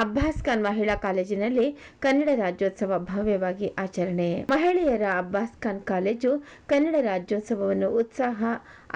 ಅಬ್ಬಾಸ್ ಖಾನ್ ಮಹಿಳಾ ಕಾಲೇಜಿನಲ್ಲಿ ಕನ್ನಡ ರಾಜ್ಯೋತ್ಸವ ಭವ್ಯವಾಗಿ ಆಚರಣೆ. ಮಹಿಳೆಯರ ಅಬ್ಬಾಸ್ ಖಾನ್ ಕಾಲೇಜು ಕನ್ನಡ ರಾಜ್ಯೋತ್ಸವವನ್ನು ಉತ್ಸಾಹ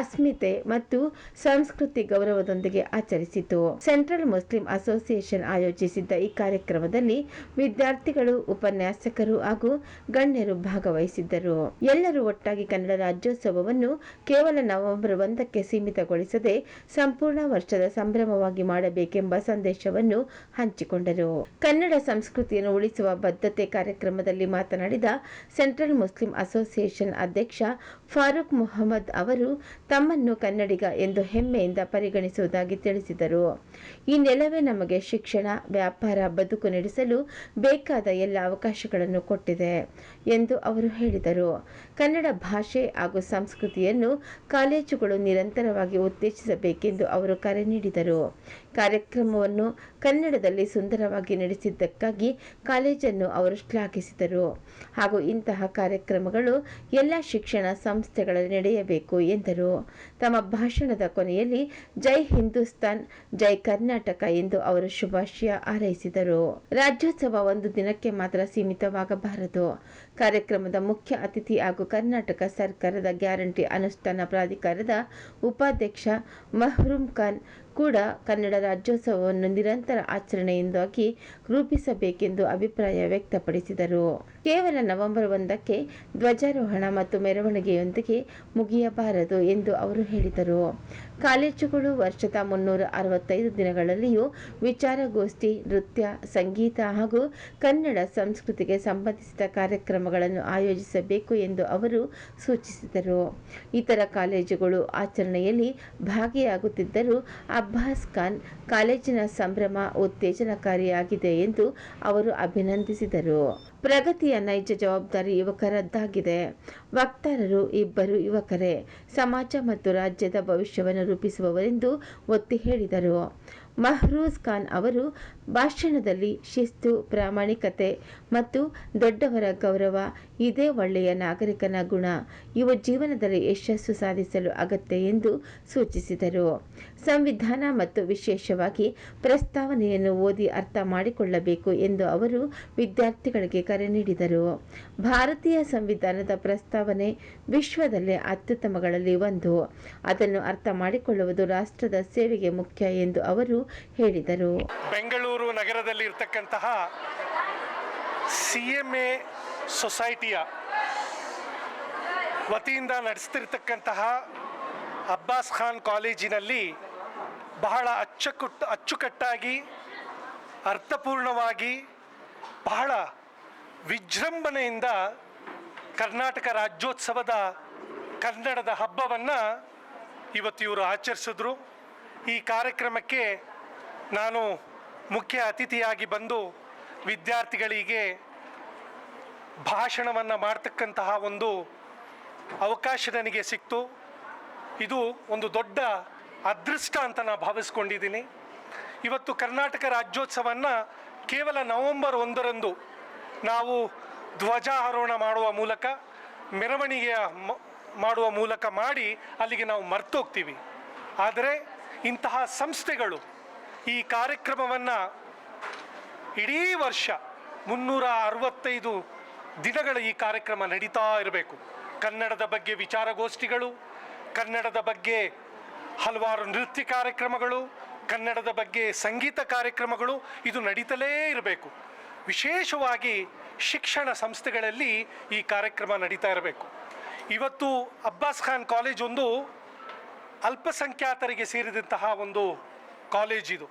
ಅಸ್ಮಿತೆ ಮತ್ತು ಸಂಸ್ಕೃತಿ ಗೌರವದೊಂದಿಗೆ ಆಚರಿಸಿತು. ಸೆಂಟ್ರಲ್ ಮುಸ್ಲಿಂ ಅಸೋಸಿಯೇಷನ್ ಆಯೋಜಿಸಿದ್ದ ಈ ಕಾರ್ಯಕ್ರಮದಲ್ಲಿ ವಿದ್ಯಾರ್ಥಿಗಳು, ಉಪನ್ಯಾಸಕರು ಹಾಗೂ ಗಣ್ಯರು ಭಾಗವಹಿಸಿದ್ದರು. ಎಲ್ಲರೂ ಒಟ್ಟಾಗಿ ಕನ್ನಡ ರಾಜ್ಯೋತ್ಸವವನ್ನು ಕೇವಲ ನವೆಂಬರ್ ಒಂದಕ್ಕೆ ಸೀಮಿತಗೊಳಿಸದೆ ಸಂಪೂರ್ಣ ವರ್ಷದ ಸಂಭ್ರಮವಾಗಿ ಮಾಡಬೇಕೆಂಬ ಸಂದೇಶವನ್ನು ಹಂಚಿಕೊಂಡರು. ಕನ್ನಡ ಸಂಸ್ಕೃತಿಯನ್ನು ಉಳಿಸುವ ಬದ್ಧತೆ ಕಾರ್ಯಕ್ರಮದಲ್ಲಿ ಮಾತನಾಡಿದ ಸೆಂಟ್ರಲ್ ಮುಸ್ಲಿಂ ಅಸೋಸಿಯೇಷನ್ ಅಧ್ಯಕ್ಷ ಫಾರೂಕ್ ಮೊಹಮ್ಮದ್ ಅವರು ತಮ್ಮನ್ನು ಕನ್ನಡಿಗ ಎಂದು ಹೆಮ್ಮೆಯಿಂದ ಪರಿಗಣಿಸುವುದಾಗಿ ತಿಳಿಸಿದರು. ಈ ನೆಲವೇ ನಮಗೆ ಶಿಕ್ಷಣ, ವ್ಯಾಪಾರ, ಬದುಕು ನಡೆಸಲು ಬೇಕಾದ ಎಲ್ಲ ಅವಕಾಶಗಳನ್ನು ಕೊಟ್ಟಿದೆ ಎಂದು ಅವರು ಹೇಳಿದರು. ಕನ್ನಡ ಭಾಷೆ ಹಾಗೂ ಸಂಸ್ಕೃತಿಯನ್ನು ಕಾಲೇಜುಗಳು ನಿರಂತರವಾಗಿ ಉತ್ತೇಜಿಸಬೇಕೆಂದು ಅವರು ಕರೆ ನೀಡಿದರು. ಕಾರ್ಯಕ್ರಮವನ್ನು ಕನ್ನಡದಲ್ಲಿ ಸುಂದರವಾಗಿ ನಡೆಸಿದ್ದಕ್ಕಾಗಿ ಕಾಲೇಜನ್ನು ಅವರು ಶ್ಲಾಘಿಸಿದರು. ಹಾಗೂ ಇಂತಹ ಕಾರ್ಯಕ್ರಮಗಳು ಎಲ್ಲ ಶಿಕ್ಷಣ ಸಂಸ್ಥೆಗಳಲ್ಲಿ ನಡೆಯಬೇಕು ಎಂದರು. ತಮ್ಮ ಭಾಷಣದ ಕೊನೆಯಲ್ಲಿ ಜೈ ಹಿಂದೂಸ್ತಾನ್, ಜೈ ಕರ್ನಾಟಕ ಎಂದು ಅವರು ಶುಭಾಶಯ ಹಾರೈಸಿದರು. ರಾಜ್ಯೋತ್ಸವ ಒಂದು ದಿನಕ್ಕೆ ಮಾತ್ರ ಸೀಮಿತವಾಗಬಾರದು. ಕಾರ್ಯಕ್ರಮದ ಮುಖ್ಯ ಅತಿಥಿ ಹಾಗೂ ಕರ್ನಾಟಕ ಸರ್ಕಾರದ ಗ್ಯಾರಂಟಿ ಅನುಷ್ಠಾನ ಪ್ರಾಧಿಕಾರದ ಉಪಾಧ್ಯಕ್ಷ ಮಹ್ರೂಮ್ ಖಾನ್ ಕೂಡ ಕನ್ನಡ ರಾಜ್ಯೋತ್ಸವವನ್ನು ನಿರಂತರ ಆಚರಣೆಯಿಂದಾಗಿ ರೂಪಿಸಬೇಕೆಂದು ಅಭಿಪ್ರಾಯ ವ್ಯಕ್ತಪಡಿಸಿದರು. ಕೇವಲ ನವೆಂಬರ್ ಒಂದಕ್ಕೆ ಧ್ವಜಾರೋಹಣ ಮತ್ತು ಮೆರವಣಿಗೆಯೊಂದಿಗೆ ಮುಗಿಯಬಾರದು ಎಂದು ಅವರು ಹೇಳಿದರು. ಕಾಲೇಜುಗಳು ವರ್ಷದ ಮುನ್ನೂರ ಅರವತ್ತೈದು ದಿನಗಳಲ್ಲಿಯೂ ವಿಚಾರಗೋಷ್ಠಿ, ನೃತ್ಯ, ಸಂಗೀತ ಹಾಗೂ ಕನ್ನಡ ಸಂಸ್ಕೃತಿಗೆ ಸಂಬಂಧಿಸಿದ ಕಾರ್ಯಕ್ರಮಗಳನ್ನು ಆಯೋಜಿಸಬೇಕು ಎಂದು ಅವರು ಸೂಚಿಸಿದರು. ಇತರ ಕಾಲೇಜುಗಳು ಆಚರಣೆಯಲ್ಲಿ ಭಾಗಿಯಾಗುತ್ತಿದ್ದರೂ ಅಬ್ಬಾಸ್ ಖಾನ್ ಕಾಲೇಜಿನ ಸಂಭ್ರಮ ಉತ್ತೇಜನಕಾರಿಯಾಗಿದೆ ಎಂದು ಅವರು ಅಭಿನಂದಿಸಿದರು. ಪ್ರಗತಿಯ ನೈಜ ಜವಾಬ್ದಾರಿ ಯುವಕರದ್ದಾಗಿದೆ. ವಕ್ತಾರರು ಇಬ್ಬರು ಯುವಕರೇ, ಸಮಾಜ ಮತ್ತು ರಾಜ್ಯದ ಭವಿಷ್ಯವನ್ನು ರೂಪಿಸುವವರೆಂದು ಒತ್ತಿ ಹೇಳಿದರು. ಮಹ್ರೂಜ್ ಖಾನ್ ಅವರು ಭಾಷಣದಲ್ಲಿ ಶಿಸ್ತು, ಪ್ರಾಮಾಣಿಕತೆ ಮತ್ತು ದೊಡ್ಡವರ ಗೌರವ ಇದೇ ಒಳ್ಳೆಯ ನಾಗರಿಕನ ಗುಣ. ಇವು ಜೀವನದಲ್ಲಿ ಯಶಸ್ಸು ಸಾಧಿಸಲು ಅಗತ್ಯ ಎಂದು ಸೂಚಿಸಿದರು. ಸಂವಿಧಾನ ಮತ್ತು ವಿಶೇಷವಾಗಿ ಪ್ರಸ್ತಾವನೆಯನ್ನು ಓದಿ ಅರ್ಥ ಮಾಡಿಕೊಳ್ಳಬೇಕು ಎಂದು ಅವರು ವಿದ್ಯಾರ್ಥಿಗಳಿಗೆ ಕರೆ ನೀಡಿದರು. ಭಾರತೀಯ ಸಂವಿಧಾನದ ಪ್ರಸ್ತಾವನೆ ವಿಶ್ವದಲ್ಲೇ ಅತ್ಯುತ್ತಮಗಳಲ್ಲಿ ಒಂದು. ಅದನ್ನು ಅರ್ಥ ಮಾಡಿಕೊಳ್ಳುವುದು ರಾಷ್ಟ್ರದ ಸೇವೆಗೆ ಮುಖ್ಯ ಎಂದು ಅವರು ಹೇಳಿದರು. ಬೆಂಗಳೂರು ನಗರದಲ್ಲಿ ಇರ್ತಕ್ಕಂತಹ ಸಿ ಎಂ ಎ ಸೊಸೈಟಿಯ ವತಿಯಿಂದ ನಡೆಸ್ತಿರ್ತಕ್ಕಂತಹ ಅಬ್ಬಾಸ್ ಖಾನ್ ಕಾಲೇಜಿನಲ್ಲಿ ಬಹಳ ಅಚ್ಚುಕಟ್ಟು, ಅಚ್ಚುಕಟ್ಟಾಗಿ, ಅರ್ಥಪೂರ್ಣವಾಗಿ ಬಹಳ ವಿಜೃಂಭಣೆಯಿಂದ ಕರ್ನಾಟಕ ರಾಜ್ಯೋತ್ಸವದ ಕನ್ನಡದ ಹಬ್ಬವನ್ನು ಇವತ್ತು ಇವರು ಆಚರಿಸಿದ್ರು. ಈ ಕಾರ್ಯಕ್ರಮಕ್ಕೆ ನಾನು ಮುಖ್ಯ ಅತಿಥಿಯಾಗಿ ಬಂದು ವಿದ್ಯಾರ್ಥಿಗಳಿಗೆ ಭಾಷಣವನ್ನು ಮಾಡ್ತಕ್ಕಂತಹ ಒಂದು ಅವಕಾಶ ನನಗೆ ಸಿಕ್ತು. ಇದು ಒಂದು ದೊಡ್ಡ ಅದೃಷ್ಟ ಅಂತ ನಾನು ಭಾವಿಸ್ಕೊಂಡಿದ್ದೀನಿ. ಇವತ್ತು ಕರ್ನಾಟಕ ರಾಜ್ಯೋತ್ಸವವನ್ನು ಕೇವಲ ನವೆಂಬರ್ ಒಂದರಂದು ನಾವು ಧ್ವಜಾರೋಹಣ ಮಾಡುವ ಮೂಲಕ, ಮೆರವಣಿಗೆಯ ಮಾಡುವ ಮೂಲಕ ಮಾಡಿ ಅಲ್ಲಿಗೆ ನಾವು ಮರ್ತೋಗ್ತೀವಿ. ಆದರೆ ಇಂತಹ ಸಂಸ್ಥೆಗಳು ಈ ಕಾರ್ಯಕ್ರಮವನ್ನು ಇಡೀ ವರ್ಷ ಮುನ್ನೂರ ಅರವತ್ತೈದು ದಿನಗಳ ಈ ಕಾರ್ಯಕ್ರಮ ನಡೀತಾ ಇರಬೇಕು. ಕನ್ನಡದ ಬಗ್ಗೆ ವಿಚಾರಗೋಷ್ಠಿಗಳು, ಕನ್ನಡದ ಬಗ್ಗೆ ಹಲವಾರು ನೃತ್ಯ ಕಾರ್ಯಕ್ರಮಗಳು, ಕನ್ನಡದ ಬಗ್ಗೆ ಸಂಗೀತ ಕಾರ್ಯಕ್ರಮಗಳು ಇದು ನಡೀತಲೇ ಇರಬೇಕು. ವಿಶೇಷವಾಗಿ ಶಿಕ್ಷಣ ಸಂಸ್ಥೆಗಳಲ್ಲಿ ಈ ಕಾರ್ಯಕ್ರಮ ನಡೀತಾ ಇರಬೇಕು. ಇವತ್ತು ಅಬ್ಬಾಸ್ ಖಾನ್ ಕಾಲೇಜ್ ಒಂದು ಅಲ್ಪಸಂಖ್ಯಾತರಿಗೆ ಸೇರಿದಂತಹ ಒಂದು ಕಾಲೇಜ್ ಇದು.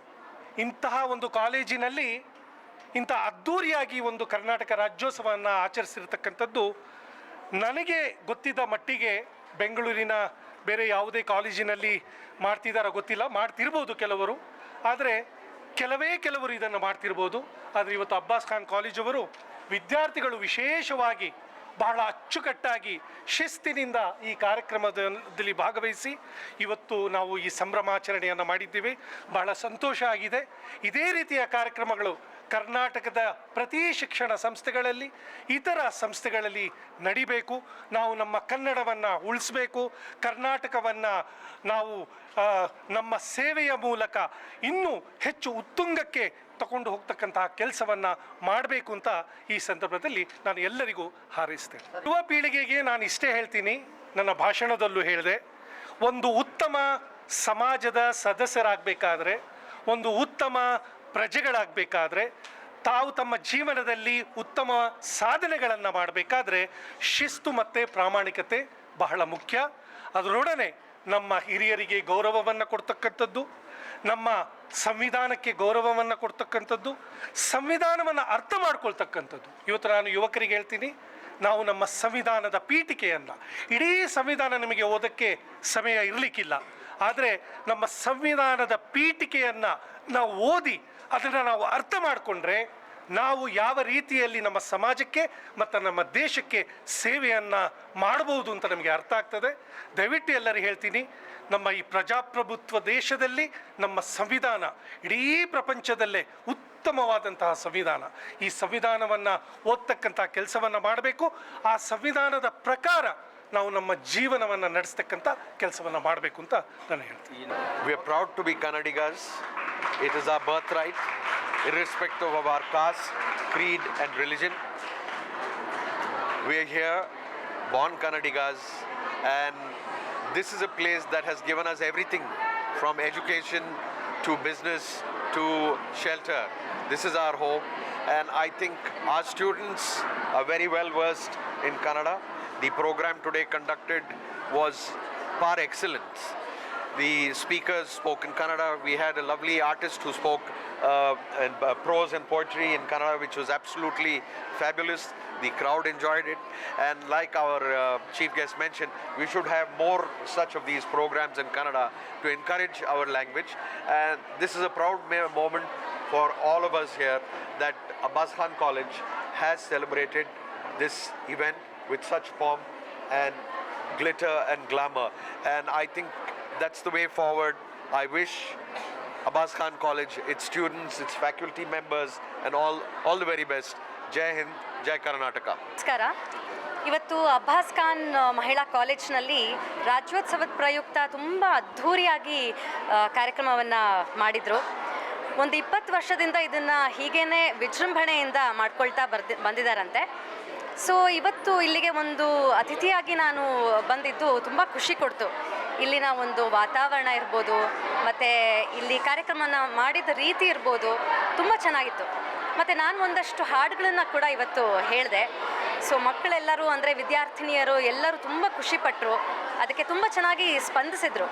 ಇಂತಹ ಒಂದು ಕಾಲೇಜಿನಲ್ಲಿ ಇಂಥ ಅದ್ದೂರಿಯಾಗಿ ಒಂದು ಕರ್ನಾಟಕ ರಾಜ್ಯೋತ್ಸವವನ್ನು ಆಚರಿಸಿರ್ತಕ್ಕಂಥದ್ದು ನನಗೆ ಗೊತ್ತಿದ್ದ ಮಟ್ಟಿಗೆ ಬೆಂಗಳೂರಿನ ಬೇರೆ ಯಾವುದೇ ಕಾಲೇಜಿನಲ್ಲಿ ಮಾಡ್ತಿದ್ದಾರೋ ಗೊತ್ತಿಲ್ಲ, ಮಾಡ್ತಿರ್ಬೋದು ಕೆಲವರು. ಆದರೆ ಕೆಲವೇ ಕೆಲವರು ಇದನ್ನು ಮಾಡ್ತಿರ್ಬೋದು. ಆದರೆ ಇವತ್ತು ಅಬ್ಬಾಸ್ ಖಾನ್ ಕಾಲೇಜವರು ವಿದ್ಯಾರ್ಥಿಗಳು ವಿಶೇಷವಾಗಿ ಬಹಳ ಅಚ್ಚುಕಟ್ಟಾಗಿ ಶಿಸ್ತಿನಿಂದ ಈ ಕಾರ್ಯಕ್ರಮದಲ್ಲಿ ಭಾಗವಹಿಸಿ ಇವತ್ತು ನಾವು ಈ ಸಂಭ್ರಮಾಚರಣೆಯನ್ನು ಮಾಡಿದ್ದೀವಿ. ಬಹಳ ಸಂತೋಷ ಆಗಿದೆ. ಇದೇ ರೀತಿಯ ಕಾರ್ಯಕ್ರಮಗಳು ಕರ್ನಾಟಕದ ಪ್ರತಿ ಶಿಕ್ಷಣ ಸಂಸ್ಥೆಗಳಲ್ಲಿ, ಇತರ ಸಂಸ್ಥೆಗಳಲ್ಲಿ ನಡಿಬೇಕು. ನಾವು ನಮ್ಮ ಕನ್ನಡವನ್ನು ಉಳಿಸ್ಬೇಕು. ಕರ್ನಾಟಕವನ್ನು ನಾವು ನಮ್ಮ ಸೇವೆಯ ಮೂಲಕ ಇನ್ನೂ ಹೆಚ್ಚು ಉತ್ತುಂಗಕ್ಕೆ ತಗೊಂಡು ಹೋಗ್ತಕ್ಕಂತಹ ಕೆಲಸವನ್ನು ಮಾಡಬೇಕು ಅಂತ ಈ ಸಂದರ್ಭದಲ್ಲಿ ನಾನು ಎಲ್ಲರಿಗೂ ಹಾರೈಸ್ತೇನೆ. ಯುವ ಪೀಳಿಗೆಗೆ ನಾನು ಇಷ್ಟೇ ಹೇಳ್ತೀನಿ, ನನ್ನ ಭಾಷಣದಲ್ಲೂ ಹೇಳಿದೆ. ಒಂದು ಉತ್ತಮ ಸಮಾಜದ ಸದಸ್ಯರಾಗಬೇಕಾದ್ರೆ, ಒಂದು ಉತ್ತಮ ಪ್ರಜೆಗಳಾಗಬೇಕಾದ್ರೆ ತಾವು ತಮ್ಮ ಜೀವನದಲ್ಲಿ ಉತ್ತಮ ಸಾಧನೆಗಳನ್ನು ಮಾಡಬೇಕಾದ್ರೆ ಶಿಸ್ತು ಮತ್ತು ಪ್ರಾಮಾಣಿಕತೆ ಬಹಳ ಮುಖ್ಯ. ಅದರೊಡನೆ ನಮ್ಮ ಹಿರಿಯರಿಗೆ ಗೌರವವನ್ನು ಕೊಡ್ತಕ್ಕಂಥದ್ದು, ನಮ್ಮ ಸಂವಿಧಾನಕ್ಕೆ ಗೌರವವನ್ನು ಕೊಡ್ತಕ್ಕಂಥದ್ದು, ಸಂವಿಧಾನವನ್ನು ಅರ್ಥ ಮಾಡ್ಕೊಳ್ತಕ್ಕಂಥದ್ದು. ಇವತ್ತು ನಾನು ಯುವಕರಿಗೆ ಹೇಳ್ತೀನಿ, ನಾವು ನಮ್ಮ ಸಂವಿಧಾನದ ಪೀಠಿಕೆಯನ್ನು, ಇಡೀ ಸಂವಿಧಾನ ನಿಮಗೆ ಓದಕ್ಕೆ ಸಮಯ ಇರಲಿಕ್ಕಿಲ್ಲ. ಆದರೆ ನಮ್ಮ ಸಂವಿಧಾನದ ಪೀಠಿಕೆಯನ್ನು ನಾವು ಓದಿ ಅದನ್ನು ನಾವು ಅರ್ಥ ಮಾಡಿಕೊಂಡ್ರೆ ನಾವು ಯಾವ ರೀತಿಯಲ್ಲಿ ನಮ್ಮ ಸಮಾಜಕ್ಕೆ ಮತ್ತು ನಮ್ಮ ದೇಶಕ್ಕೆ ಸೇವೆಯನ್ನು ಮಾಡಬಹುದು ಅಂತ ನಮಗೆ ಅರ್ಥ ಆಗ್ತದೆ. ದಯವಿಟ್ಟು ಎಲ್ಲರೂ ಹೇಳ್ತೀನಿ, ನಮ್ಮ ಈ ಪ್ರಜಾಪ್ರಭುತ್ವ ದೇಶದಲ್ಲಿ ನಮ್ಮ ಸಂವಿಧಾನ, ಇಡೀ ಪ್ರಪಂಚದಲ್ಲೇ ಉತ್ತಮವಾದಂತಹ ಸಂವಿಧಾನ. ಈ ಸಂವಿಧಾನವನ್ನು ಓದ್ತಕ್ಕಂಥ ಕೆಲಸವನ್ನು ಮಾಡಬೇಕು. ಆ ಸಂವಿಧಾನದ ಪ್ರಕಾರ ನಾವು ನಮ್ಮ ಜೀವನವನ್ನು ನಡೆಸ್ತಕ್ಕಂಥ ಕೆಲಸವನ್ನು ಮಾಡಬೇಕು ಅಂತ ನಾನು ಹೇಳ್ತೀನಿ We are proud to be Kannadigas. It is our birthright, irrespective of our caste, creed, and religion. We are here, born Kannadigas, and this is a place that has given us everything from education to business to shelter. This is our home, and I think our students are very well versed in Kannada. The program today conducted was par excellence. The speakers spoke in Kannada. We had a lovely artist who spoke uh, in, uh, prose and poetry in Kannada, which was absolutely fabulous. The crowd enjoyed it. And like our uh, chief guest mentioned, we should have more such of these programs in Kannada to encourage our language. And this is a proud moment for all of us here that Abbas Khan College has celebrated this event with such pomp and glitter and glamour. And I think that's the way forward. I wish Abbas Khan College, its students, its faculty members, and all, all the very best. Jai Hind, Jai Karnataka. ನಮಸ್ಕಾರ ಇವತ್ತು ಅಬ್ಬಾಸ್ ಖಾನ್ ಮಹಿಳಾ ಕಾಲೇಜ್ನಲ್ಲಿ ರಾಜ್ಯೋತ್ಸವದ ಪ್ರಯುಕ್ತ ತುಂಬ ಅದ್ಧೂರಿಯಾಗಿ ಕಾರ್ಯಕ್ರಮವನ್ನು ಮಾಡಿದರು ಒಂದು ಇಪ್ಪತ್ತು ವರ್ಷದಿಂದ ಇದನ್ನು ಹೀಗೇನೆ ವಿಜೃಂಭಣೆಯಿಂದ ಮಾಡ್ಕೊಳ್ತಾ ಬರ್ದಿ ಬಂದಿದ್ದಾರಂತೆ ಸೊ ಇವತ್ತು ಇಲ್ಲಿಗೆ ಒಂದು ಅತಿಥಿಯಾಗಿ ನಾನು ಬಂದಿದ್ದು ತುಂಬ ಖುಷಿ ಕೊಡ್ತು. ಇಲ್ಲಿನ ಒಂದು ವಾತಾವರಣ ಇರ್ಬೋದು, ಮತ್ತು ಇಲ್ಲಿ ಕಾರ್ಯಕ್ರಮನ ಮಾಡಿದ ರೀತಿ ಇರ್ಬೋದು, ತುಂಬ ಚೆನ್ನಾಗಿತ್ತು. ಮತ್ತು ನಾನು ಒಂದಷ್ಟು ಹಾಡುಗಳನ್ನು ಕೂಡ ಇವತ್ತು ಹೇಳಿದೆ. ಸೊ ಮಕ್ಕಳೆಲ್ಲರೂ ಅಂದರೆ ವಿದ್ಯಾರ್ಥಿನಿಯರು ಎಲ್ಲರೂ ತುಂಬ ಖುಷಿಪಟ್ಟರು ಅದಕ್ಕೆ ತುಂಬ ಚೆನ್ನಾಗಿ ಸ್ಪಂದಿಸಿದರು.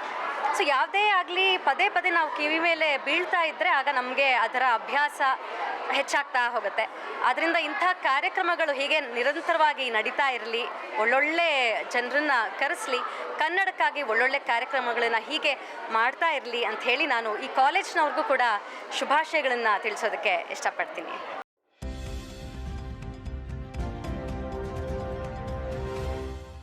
ಸೊ ಯಾವುದೇ ಆಗಲಿ ಪದೇ ಪದೇ ನಾವು ಕಿವಿ ಮೇಲೆ ಬೀಳ್ತಾ ಇದ್ದರೆ ಆಗ ನಮಗೆ ಅದರ ಅಭ್ಯಾಸ ಹೆಚ್ಚಾಗ್ತಾ ಹೋಗುತ್ತೆ. ಆದ್ದರಿಂದ ಇಂಥ ಕಾರ್ಯಕ್ರಮಗಳು ಹೀಗೆ ನಿರಂತರವಾಗಿ ನಡೀತಾ ಇರಲಿ, ಒಳ್ಳೊಳ್ಳೆ ಜನರನ್ನ ಕರೆಸಲಿ, ಕನ್ನಡಕ್ಕಾಗಿ ಒಳ್ಳೊಳ್ಳೆ ಕಾರ್ಯಕ್ರಮಗಳನ್ನು ಹೀಗೆ ಮಾಡ್ತಾ ಇರಲಿ ಅಂತ ಹೇಳಿ ನಾನು ಈ ಕಾಲೇಜ್ನವ್ರಿಗೂ ಕೂಡ ಶುಭಾಶಯಗಳನ್ನು ತಿಳಿಸೋದಕ್ಕೆ ಇಷ್ಟಪಡ್ತೀನಿ.